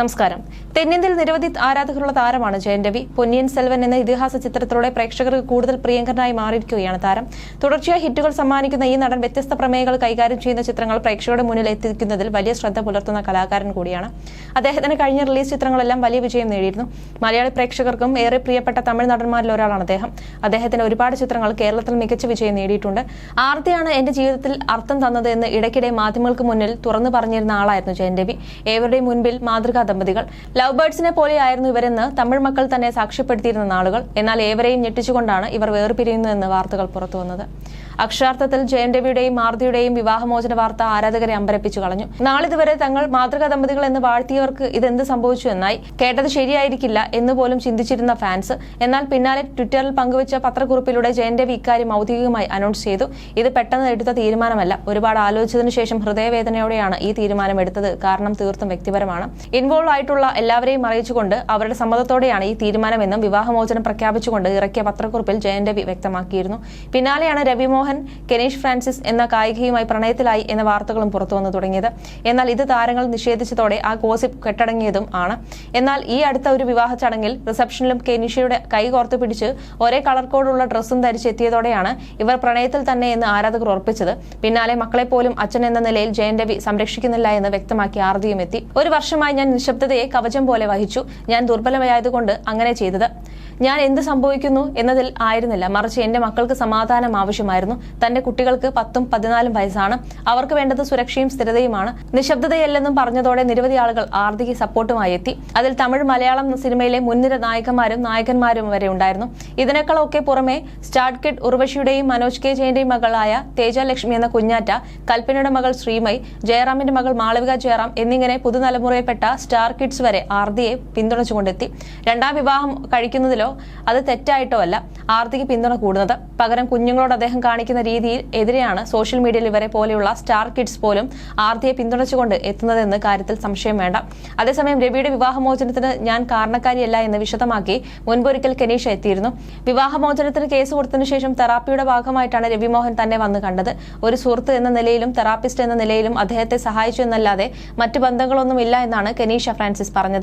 നമസ്കാരം. തെന്നിന്ത്യയിൽ നിരവധി ആരാധകരുള്ള താരമാണ് ജയൻ രവി. പൊന്നിയൻ സെൽവൻ എന്ന ഇതിഹാസ ചിത്രത്തിലൂടെ പ്രേക്ഷകർക്ക് കൂടുതൽ പ്രിയങ്കരനായി മാറിയിരിക്കുകയാണ് താരം. തുടർച്ചയായി ഹിറ്റുകൾ സമ്മാനിക്കുന്ന ഈ നടൻ വ്യത്യസ്ത പ്രമേയങ്ങൾ കൈകാര്യം ചെയ്യുന്ന ചിത്രങ്ങൾ പ്രേക്ഷകരുടെ മുന്നിൽ എത്തിക്കുന്നതിൽ വലിയ ശ്രദ്ധ പുലർത്തുന്ന കലാകാരൻ കൂടിയാണ്. അദ്ദേഹത്തിന് കഴിഞ്ഞ റിലീസ് ചിത്രങ്ങളെല്ലാം വലിയ വിജയം നേടിയിരുന്നു. മലയാളി പ്രേക്ഷകർക്കും ഏറെ പ്രിയപ്പെട്ട തമിഴ് നടന്മാരിൽ ഒരാളാണ് അദ്ദേഹം. അദ്ദേഹത്തിന് ഒരുപാട് ചിത്രങ്ങൾ കേരളത്തിൽ മികച്ച വിജയം നേടിയിട്ടുണ്ട്. ആർത്തിയാണ് എന്റെ ജീവിതത്തിൽ അർത്ഥം തന്നത് എന്ന് ഇടയ്ക്കിടെ മാധ്യമങ്ങൾക്ക് മുന്നിൽ തുറന്നു പറഞ്ഞിരുന്ന ആളായിരുന്നു ജയൻ രവി. ഏവരുടെയും മുൻപിൽ മാതൃകാ ദമ്പതികൾ ലവ് ബേർഡ്സിനെ പോലെയായിരുന്നു ഇവരെന്ന് തമിഴ് മക്കൾ തന്നെ സാക്ഷ്യപ്പെടുത്തിയിരുന്ന നാളുകൾ. എന്നാൽ ഏവരെയും ഞെട്ടിച്ചുകൊണ്ടാണ് ഇവർ വേർപിരിയുന്നതെന്ന് വാർത്തകൾ പുറത്തുവന്നത് അക്ഷരാർത്ഥത്തിൽ ജയൻ രവിയുടെയും മാർദിയുടെയും വിവാഹമോചന വാർത്ത ആരാധകരെ അമ്പരപ്പിച്ചു കളഞ്ഞു. നാളിതുവരെ തങ്ങൾ മാതൃകാ ദമ്പതികൾ എന്ന് വാഴ്ത്തിയവർക്ക് ഇതെന്ത് സംഭവിച്ചു എന്നായി കേട്ടത് ശരിയായിരിക്കില്ല എന്ന് പോലും ചിന്തിച്ചിരുന്ന ഫാൻസ് എന്നാൽ പിന്നാലെ ട്വിറ്ററിൽ പങ്കുവച്ച പത്രക്കുറിപ്പിലൂടെ ജയൻ രവി ഇക്കാര്യം ഔദ്യോഗികമായി അനൗൺസ് ചെയ്തു. ഇത് പെട്ടെന്ന് എടുത്ത തീരുമാനമല്ല. ഒരുപാട് ആലോചിച്ചതിനു ശേഷം ഹൃദയവേദനയോടെയാണ് ഈ തീരുമാനം എടുത്തത്. കാരണം തീർത്തും വ്യക്തിപരമാണ്. ഇൻവോൾവ് ആയിട്ടുള്ള എല്ലാവരെയും അറിയിച്ചുകൊണ്ട് അവരുടെ സമ്മതത്തോടെയാണ് ഈ തീരുമാനമെന്നും വിവാഹമോചനം പ്രഖ്യാപിച്ചുകൊണ്ട് ഇറക്കിയ പത്രക്കുറിപ്പിൽ ജയൻ രവി വ്യക്തമാക്കിയിരുന്നു. പിന്നാലെയാണ് രവിമോഹൻ കെനീഷ് ഫ്രാൻസിസ് എന്ന കായികയുമായി പ്രണയത്തിലായി എന്ന വാർത്തകളും പുറത്തുവന്നു തുടങ്ങിയത്. എന്നാൽ ഇത് താരങ്ങൾ നിഷേധിച്ചതോടെ ആ ഗോസിപ്പ് കെട്ടടങ്ങിയതും ആണ്. എന്നാൽ ഈ അടുത്ത ഒരു വിവാഹ ചടങ്ങിൽ റിസപ്ഷനിലും കെനീഷയുടെ കൈ കോർത്തു പിടിച്ച് ഒരേ കളർ കോഡുള്ള ഡ്രസ്സും ധരിച്ചെത്തിയതോടെയാണ് ഇവർ പ്രണയത്തിൽ തന്നെ എന്ന് ആരാധകർ ഉറപ്പിച്ചത്. പിന്നാലെ മക്കളെ പോലും അച്ഛൻ എന്ന നിലയിൽ ജയൻ രവി സംരക്ഷിക്കുന്നില്ല എന്ന് വ്യക്തമാക്കി ആർദിയും എത്തി. ഒരു വർഷമായി ഞാൻ നിശബ്ദതയെ കവചം പോലെ വഹിച്ചു. ഞാൻ ദുർബലമായതുകൊണ്ട് അങ്ങനെ ചെയ്തത്. ഞാൻ എന്ത് സംഭവിക്കുന്നു എന്നതിൽ ആയിരുന്നില്ല. മറിച്ച് എന്റെ മക്കൾക്ക് സമാധാനം ആവശ്യമായിരുന്നു. തന്റെ കുട്ടികൾക്ക് പത്തും പതിനാലും വയസ്സാണ്. അവർക്ക് വേണ്ടത് സുരക്ഷയും സ്ഥിരതയുമാണ്. നിശബ്ദതയല്ലെന്നും പറഞ്ഞതോടെ നിരവധി ആളുകൾ ആർദിക്ക് സപ്പോർട്ടുമായി എത്തി. അതിൽ തമിഴ് മലയാളം സിനിമയിലെ മുൻനിര നായകന്മാരും നായകന്മാരും വരെ ഉണ്ടായിരുന്നു. ഇതിനേക്കാളൊക്കെ പുറമെ സ്റ്റാർട്ട് കിഡ് ഉർവശിയുടെയും മനോജ് കെ ജയന്റെയും മകളായ തേജാലക്ഷ്മി എന്ന കുഞ്ഞാറ്റ കൽപ്പനയുടെ മകൾ ശ്രീമൈ ജയറാമിന്റെ മകൾ മാളവിക ജയറാം എന്നിങ്ങനെ പുതുതലമുറയിൽപ്പെട്ട സ്റ്റാർ കിഡ്സ് വരെ ആർദിയെ പിന്തുണച്ചുകൊണ്ടെത്തി. രണ്ടാം വിവാഹം കഴിക്കുന്നതിലോ അത് തെറ്റായിട്ടോ അല്ല ആർതിക്ക് പിന്തുണ കൂടുന്നത്. പകരം കുഞ്ഞുങ്ങളോട് അദ്ദേഹം കാണിക്കുന്ന രീതിയിൽ എതിരെയാണ് സോഷ്യൽ മീഡിയയിൽ ഇവരെ പോലെയുള്ള സ്റ്റാർ കിഡ്സ് പോലും ആർതിയെ പിന്തുണച്ചുകൊണ്ട് എത്തുന്നതെന്ന് കാര്യത്തിൽ സംശയം വേണ്ട. അതേസമയം രവിയുടെ വിവാഹമോചനത്തിന് ഞാൻ കാരണക്കാരിയല്ല എന്ന് വിശദമാക്കി മുൻപൊരിക്കൽ കെനീഷ എത്തിയിരുന്നു. വിവാഹമോചനത്തിന് കേസ് കൊടുത്തതിനു ശേഷം തെറാപ്പിയുടെ ഭാഗമായിട്ടാണ് രവിമോഹൻ തന്നെ വന്ന് കണ്ടത്. ഒരു സുഹൃത്ത് എന്ന നിലയിലും തെറാപ്പിസ്റ്റ് എന്ന നിലയിലും അദ്ദേഹത്തെ സഹായിച്ചു എന്നല്ലാതെ മറ്റു ബന്ധങ്ങളൊന്നുമില്ല എന്നാണ് കെനീഷ ഫ്രാൻസിസ് പറഞ്ഞത്.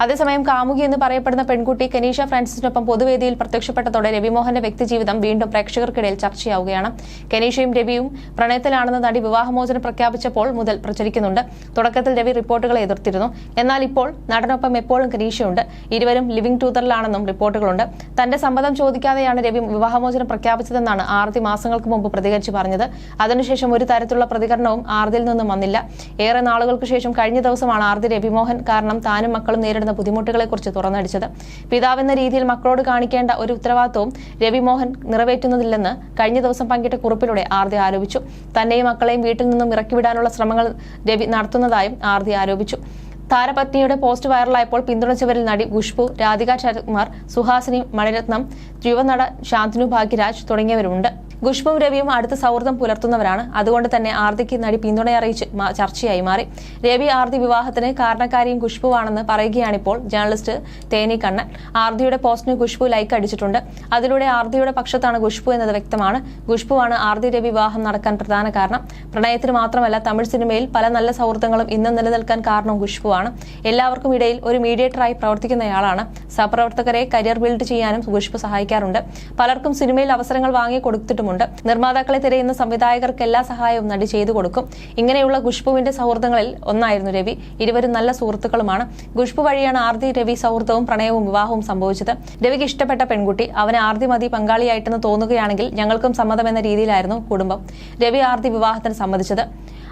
അതേസമയം കാമുകി എന്ന് പറയപ്പെടുന്ന പെൺകുട്ടി കനീഷ ഫ്രാൻസിസിനൊപ്പം പൊതുവേദിയിൽ പ്രത്യക്ഷപ്പെട്ടതോടെ രവിമോഹന്റെ വ്യക്തിജീവിതം വീണ്ടും പ്രേക്ഷകർക്കിടയിൽ ചർച്ചയാവുകയാണ്. കനീഷയും രവിയും പ്രണയത്തിലാണെന്ന് നടി വിവാഹമോചനം പ്രഖ്യാപിച്ചപ്പോൾ മുതൽ പ്രചരിക്കുന്നുണ്ട്. തുടക്കത്തിൽ രവി റിപ്പോർട്ടുകളെ എതിർത്തിരുന്നു. എന്നാൽ ഇപ്പോൾ നടനൊപ്പം എപ്പോഴും കനീഷയുണ്ട്. ഇരുവരും ലിവിംഗ് ടൂതറിലാണെന്നും റിപ്പോർട്ടുകളുണ്ട്. തന്റെ സമ്മതം ചോദിക്കാതെയാണ് രവി വിവാഹമോചനം പ്രഖ്യാപിച്ചതെന്നാണ് ആർതി മാസങ്ങൾക്ക് മുമ്പ് പ്രതികരിച്ചു പറഞ്ഞത്. അതിനുശേഷം ഒരു തരത്തിലുള്ള പ്രതികരണവും ആർതിയിൽ നിന്നും വന്നില്ല. ഏറെ നാളുകൾക്ക് ശേഷം കഴിഞ്ഞ ദിവസമാണ് ആർതി രവിമോഹൻ കാരണം താനും മക്കളും നേരിടുന്ന ബുദ്ധിമുട്ടുകളെക്കുറിച്ച് തുറന്നടിച്ചത്. പിതാവെന്ന രീതിയിൽ മക്കളോട് കാണിക്കേണ്ട ഒരു ഉത്തരവാദിത്വവും രവിമോഹൻ നിറവേറ്റുന്നതില്ലെന്ന് കഴിഞ്ഞ ദിവസം പങ്കിട്ട കുറിപ്പിലൂടെ ആർതി ആരോപിച്ചു. തന്നെയും മക്കളെയും വീട്ടിൽ നിന്നും ഇറക്കിവിടാനുള്ള ശ്രമങ്ങൾ രവി നടത്തുന്നതായും ആർതി ആരോപിച്ചു. താരപത്നിയുടെ പോസ്റ്റ് വൈറലായപ്പോൾ പിന്തുണച്ചവരിൽ നടി ഖുഷ്ബു രാധിക ശരത്കുമാർ സുഹാസിനി മണിരത്നം യുവനട ശാന്തനു ഭാഗ്യരാജ് തുടങ്ങിയവരുണ്ട് ഖുഷ്ബുവും രവിയും അടുത്ത സൗഹൃദം പുലർത്തുന്നവരാണ്. അതുകൊണ്ട് തന്നെ ആർദിക്ക് നടി പിന്തുണയറിയിച്ച് ചർച്ചയായി മാറി. രവി ആർദി വിവാഹത്തിന് കാരണക്കാരിയും ഖുഷ്ബുവാണെന്ന് പറയുകയാണിപ്പോൾ ജേർണലിസ്റ്റ് തേനി കണ്ണൻ. ആർദിയുടെ പോസ്റ്റിന് ഖുഷ്ബു ലൈക്ക് അടിച്ചിട്ടുണ്ട്. അതിലൂടെ ആർദിയുടെ പക്ഷത്താണ് ഖുഷ്ബു എന്നത് വ്യക്തമാണ്. ഖുഷ്ബുവാണ് ആർദി രവി വിവാഹം നടക്കാൻ പ്രധാന കാരണം. പ്രണയത്തിന് മാത്രമല്ല തമിഴ് സിനിമയിൽ പല നല്ല സൗഹൃദങ്ങളും ഇന്നും നിലനിൽക്കാൻ കാരണവും ഖുഷ്ബുവാണ്. എല്ലാവർക്കും ഇടയിൽ ഒരു മീഡിയേറ്ററായി പ്രവർത്തിക്കുന്നയാളാണ്. സഹപ്രവർത്തകരെ കരിയർ ബിൽഡ് ചെയ്യാനും ഖുഷ്ബു സഹായിക്കാറുണ്ട്. പലർക്കും സിനിമയിൽ അവസരങ്ങൾ വാങ്ങി കൊടുത്തിട്ടുമുണ്ട് നിർമ്മാതാക്കളെ തിരയുന്ന സംവിധായകർക്ക് എല്ലാ സഹായവും നടി ചെയ്തു കൊടുക്കും. ഇങ്ങനെയുള്ള ഖുഷ്ബുവിന്റെ സൗഹൃദങ്ങളിൽ ഒന്നായിരുന്നു രവി. ഇരുവരും നല്ല സുഹൃത്തുക്കളുമാണ്. ഖുഷ്ബു വഴിയാണ് ആർതി രവി സൗഹൃദവും പ്രണയവും വിവാഹവും സംഭവിച്ചത്. രവിക്ക് ഇഷ്ടപ്പെട്ട പെൺകുട്ടി. അവന് ആർതി മതി പങ്കാളിയായിട്ടെന്ന് തോന്നുകയാണെങ്കിൽ ഞങ്ങൾക്കും സമ്മതമെന്ന രീതിയിലായിരുന്നു കുടുംബം. രവി ആർതി വിവാഹത്തിന് സമ്മതിച്ചത്.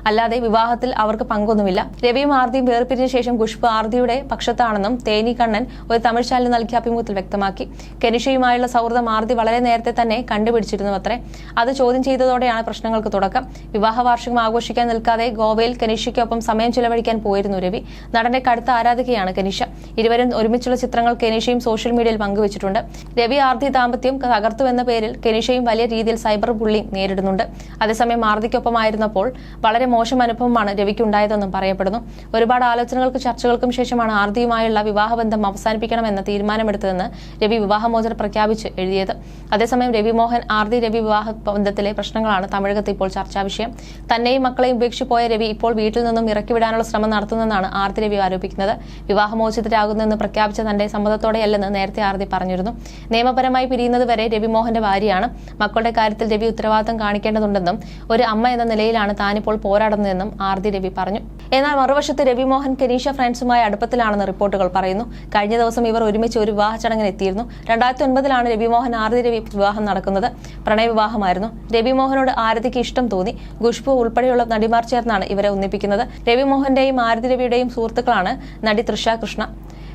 അല്ലാതെ വിവാഹത്തിൽ അവർക്ക് പങ്കൊന്നുമില്ല. രവിയും ആർദിയും വേർപിരിഞ്ഞ ശേഷം ഖുഷ്ബു ആർദിയുടെ പക്ഷത്താണെന്നും തേനി കണ്ണൻ ഒരു തമിഴ് ചാനലിന് നൽകിയ അഭിമുഖത്തിൽ വ്യക്തമാക്കി. കെനിഷയുമായുള്ള സൗഹൃദം ആർദി വളരെ നേരത്തെ തന്നെ കണ്ടുപിടിച്ചിരുന്നു അത്രേ അത് ചോദ്യം ചെയ്തതോടെയാണ് പ്രശ്നങ്ങൾക്ക് തുടക്കം. വിവാഹ വാർഷികം ആഘോഷിക്കാൻ നിൽക്കാതെ ഗോവയിൽ കെനിഷയ്ക്കൊപ്പം സമയം ചിലവഴിക്കാൻ പോയിരുന്നു രവി. നടന്റെ കടുത്ത ആരാധികയാണ് കെനിഷ. ഇരുവരും ഒരുമിച്ചുള്ള ചിത്രങ്ങൾ കെനിഷയും സോഷ്യൽ മീഡിയയിൽ പങ്കുവച്ചിട്ടുണ്ട്. രവി ആർദി ദാമ്പത്യം തകർത്തുവെന്ന പേരിൽ കെനിഷയും വലിയ രീതിയിൽ സൈബർ ബുള്ളിംഗ് നേരിടുന്നുണ്ട്. അതേസമയം ആർതിക്കൊപ്പമായിരുന്നപ്പോൾ വളരെ മോശം അനുഭവമാണ് രവിക്ക് ഉണ്ടായതെന്നും പറയപ്പെടുന്നു. ഒരുപാട് ആലോചനകൾക്കും ചർച്ചകൾക്കും ശേഷമാണ് ആർതിയുമായുള്ള വിവാഹബന്ധം അവസാനിപ്പിക്കണമെന്ന തീരുമാനമെടുത്തതെന്ന് രവി വിവാഹമോചനം പ്രഖ്യാപിച്ച് എഴുതിയത്. അതേസമയം രവി മോഹൻ ആർതി രവി വിവാഹ ബന്ധത്തിലെ പ്രശ്നങ്ങളാണ് തമിഴകത്ത് ഇപ്പോൾ ചർച്ചാ വിഷയം. തന്നെയും മക്കളെയും ഉപേക്ഷിച്ച് പോയ രവി ഇപ്പോൾ വീട്ടിൽ നിന്നും ഇറക്കിവിടാനുള്ള ശ്രമം നടത്തുന്നതെന്നാണ് ആർതി രവി ആരോപിക്കുന്നത്. വിവാഹമോചിതരാകുന്നെന്ന് പ്രഖ്യാപിച്ച തന്റെ സമ്മതത്തോടെയല്ലെന്ന് നേരത്തെ ആർതി പറഞ്ഞിരുന്നു. നിയമപരമായി പിരിയുന്നത് വരെ രവിമോഹന്റെ ഭാര്യയാണ്. മക്കളുടെ കാര്യത്തിൽ രവി ഉത്തരവാദിത്തം കാണിക്കേണ്ടതുണ്ടെന്നും ഒരു അമ്മ എന്ന നിലയിലാണ് താനിപ്പോൾ പോരാടുന്നതെന്നും ആർ ഡി രവി പറഞ്ഞു. എന്നാൽ മറുവശത്ത് രവിമോഹൻ കെനീഷ ഫ്രണ്ട്സുമായി അടുപ്പത്തിലാണെന്ന് റിപ്പോർട്ടുകൾ പറയുന്നു. കഴിഞ്ഞ ദിവസം ഇവർ ഒരുമിച്ച് ഒരു വിവാഹ ചടങ്ങിന് എത്തിയിരുന്നു രണ്ടായിരത്തി ഒൻപതിലാണ് രവിമോഹൻ ആരതി രവി വിവാഹം നടക്കുന്നത്. പ്രണയവിവാഹമായിരുന്നു. രവിമോഹനോട് ആരതിക്ക് ഇഷ്ടം തോന്നി. ഖുഷ്ബു ഉൾപ്പെടെയുള്ള നടിമാർ ചേർന്നാണ് ഇവരെ ഒന്നിപ്പിക്കുന്നത്. രവിമോഹന്റെയും ആരതി രവിയുടെയും സുഹൃത്തുക്കളാണ് നടി തൃഷ കൃഷ്ണ.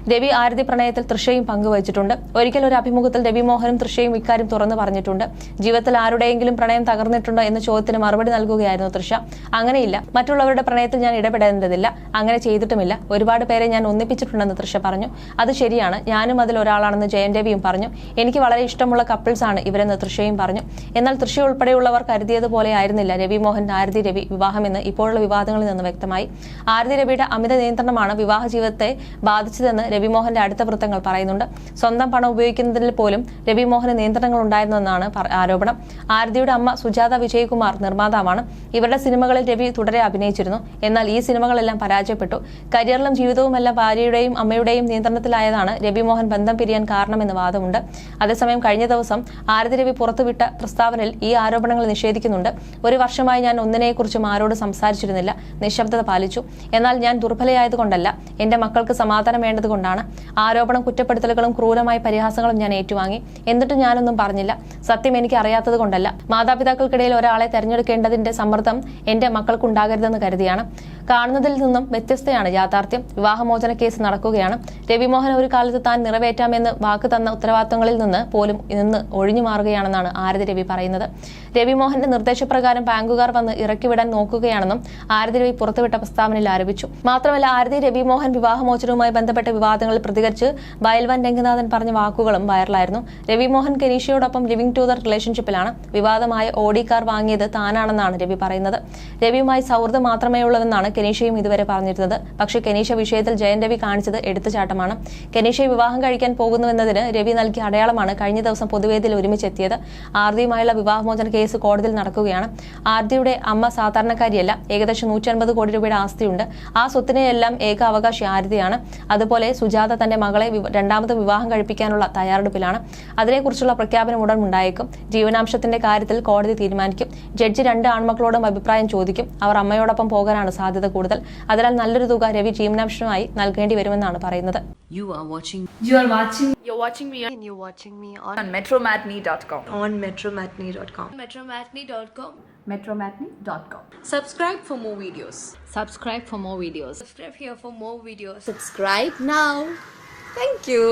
രവി ആരതി പ്രണയത്തിൽ തൃശയും പങ്കുവച്ചിട്ടുണ്ട്. ഒരിക്കൽ ഒരു അഭിമുഖത്തിൽ രവി മോഹനും തൃശയും ഇക്കാര്യം തുറന്നു പറഞ്ഞിട്ടുണ്ട്. ജീവിതത്തിൽ ആരുടെയെങ്കിലും പ്രണയം തകർന്നിട്ടുണ്ടോ എന്ന ചോദ്യത്തിന് മറുപടി നൽകുകയായിരുന്നു തൃശ അങ്ങനെയില്ല. മറ്റുള്ളവരുടെ പ്രണയത്തിൽ ഞാൻ ഇടപെടേണ്ടതില്ല. അങ്ങനെ ചെയ്തിട്ടുമില്ല. ഒരുപാട് പേരെ ഞാൻ ഒന്നിപ്പിച്ചിട്ടുണ്ടെന്ന് തൃശ പറഞ്ഞു. അത് ശരിയാണ്. ഞാനും അതിൽ ഒരാളാണെന്ന് ജയൻ രവിയും പറഞ്ഞു. എനിക്ക് വളരെ ഇഷ്ടമുള്ള കപ്പിൾസ് ആണ് ഇവരെന്ന് തൃശയും പറഞ്ഞു. എന്നാൽ തൃശ ഉൾപ്പെടെയുള്ളവർ കരുതിയതുപോലെ ആയിരുന്നില്ല. രവി മോഹൻ ആരതി രവി വിവാഹമെന്ന് ഇപ്പോഴുള്ള വിവാദങ്ങളിൽ നിന്ന് വ്യക്തമായി. ആരതി രവിയുടെ അമിത നിയന്ത്രണമാണ് വിവാഹ ജീവിതത്തെ ബാധിച്ചതെന്ന് രവിമോഹന്റെ അടുത്ത വൃത്തങ്ങൾ പറയുന്നുണ്ട്. സ്വന്തം പണം ഉപയോഗിക്കുന്നതിൽ പോലും രവിമോഹന് നിയന്ത്രണങ്ങൾ ഉണ്ടായിരുന്നെന്നാണ് ആരോപണം. ആരതിയുടെ അമ്മ സുജാത വിജയകുമാർ നിർമ്മാതാവാണ്. ഇവരുടെ സിനിമകളിൽ രവി തുടരെ അഭിനയിച്ചിരുന്നു. എന്നാൽ ഈ സിനിമകളെല്ലാം പരാജയപ്പെട്ടു. കരിയറിലും ജീവിതവുമെല്ലാം ഭാര്യയുടെയും അമ്മയുടെയും നിയന്ത്രണത്തിലായതാണ് രവിമോഹൻ ബന്ധം പിരിയാൻ കാരണമെന്ന് വാദമുണ്ട്. അതേസമയം കഴിഞ്ഞ ദിവസം ആരതി രവി പുറത്തുവിട്ട പ്രസ്താവനയിൽ ഈ ആരോപണങ്ങൾ നിഷേധിക്കുന്നുണ്ട്. ഒരു വർഷമായി ഞാൻ ഒന്നിനെക്കുറിച്ചും ആരോട് സംസാരിച്ചിരുന്നില്ല. നിശബ്ദത പാലിച്ചു. എന്നാൽ ഞാൻ ദുർബലയായതുകൊണ്ടല്ല. എന്റെ മക്കൾക്ക് സമാധാനം വേണ്ടതുകൊണ്ടാണ് ആരോപണം കുറ്റപ്പെടുത്തലുകളും ക്രൂരമായ പരിഹാസങ്ങളും ഞാൻ ഏറ്റുവാങ്ങി. എന്നിട്ടും ഞാനൊന്നും പറഞ്ഞില്ല. സത്യം എനിക്ക് അറിയാത്തത് കൊണ്ടല്ല. മാതാപിതാക്കൾക്കിടയിൽ ഒരാളെ തെരഞ്ഞെടുക്കേണ്ടതിന്റെ സമ്മർദ്ദം എന്റെ മക്കൾക്കുണ്ടാകരുതെന്ന് കരുതിയാണ്. കാണുന്നതിൽ നിന്നും വ്യത്യസ്തയാണ് യാഥാർത്ഥ്യം. വിവാഹമോചന കേസ് നടക്കുകയാണ്. രവിമോഹൻ ഒരു കാലത്ത് താൻ നിറവേറ്റാമെന്ന് വാക്ക് തന്ന ഉത്തരവാദിത്തങ്ങളിൽ നിന്ന് പോലും നിന്ന് ഒഴിഞ്ഞു മാറുകയാണെന്നാണ് ആരതി രവി പറയുന്നത്. രവിമോഹന്റെ നിർദ്ദേശപ്രകാരം ബാങ്കുകാർ വന്ന് ഇറക്കിവിടാൻ നോക്കുകയാണെന്നും ആരതി രവി പുറത്തുവിട്ട പ്രസ്താവനയിൽ ആരോപിച്ചു. മാത്രമല്ല ആരതി രവിമോഹൻ വിവാഹമോചനവുമായി ബന്ധപ്പെട്ട വിവാദങ്ങളിൽ പ്രതികരിച്ച് ബയൽവാൻ രംഗനാഥൻ പറഞ്ഞ വാക്കുകളും വൈറലായിരുന്നു. രവിമോഹൻ കെനീഷയോടൊപ്പം ലിവിംഗ് ടു ദർ റിലേഷൻഷിപ്പിലാണ്. വിവാദമായ ഓഡി കാർ വാങ്ങിയത് താനാണെന്നാണ് രവി പറയുന്നത്. രവിയുമായി സൗഹൃദം മാത്രമേ ഉള്ളൂവെന്നാണ് കെനീഷയും ഇതുവരെ പറഞ്ഞിരുന്നത്. പക്ഷേ കെനീഷ വിഷയത്തിൽ ജയൻ രവി കാണിച്ചത് എടുത്തുചാട്ടമാണ്. കെനീഷയെ വിവാഹം കഴിക്കാൻ പോകുന്നുവെന്നതിന് രവി നൽകിയ അടയാളമാണ് കഴിഞ്ഞ ദിവസം പൊതുവേദിയിൽ ഒരുമിച്ചെത്തിയത്. ആർദിയുമായുള്ള വിവാഹമോചന കേസ് കോടതിയിൽ നടക്കുകയാണ്. ആർദിയുടെ അമ്മ സാധാരണക്കാരിയല്ല. ഏകദേശം നൂറ്റൻപത് കോടി രൂപയുടെ ആസ്തിയുണ്ട്. ആ സ്വത്തിനെയെല്ലാം ഏക അവകാശി ആരതിയാണ്. അതുപോലെ സുജാത തന്റെ മകളെ രണ്ടാമത് വിവാഹം കഴിപ്പിക്കാനുള്ള തയ്യാറെടുപ്പിലാണ്. അതിനെക്കുറിച്ചുള്ള പ്രഖ്യാപനം ഉടൻ ഉണ്ടായേക്കും. ജീവനാംശത്തിന്റെ കാര്യത്തിൽ കോടതി തീരുമാനിക്കും. ജഡ്ജി രണ്ട് ആൺമക്കളോടും അഭിപ്രായം ചോദിക്കും. അവർ അമ്മയോടൊപ്പം പോകാനാണ് സാധ്യത കൂടുതൽ അതിനാൽ നല്ലൊരു തുക രവി ജീവനാംശമായി നൽകേണ്ടി വരുമെന്നാണ് പറയുന്നത് You are watching You are watching You're watching me and you're watching me on, on metromatney.com. on metromatney.com. metromatney.com. Metromatney.com. Subscribe for more videos. subscribe for more videos Subscribe here for more videos. Subscribe now. Thank you.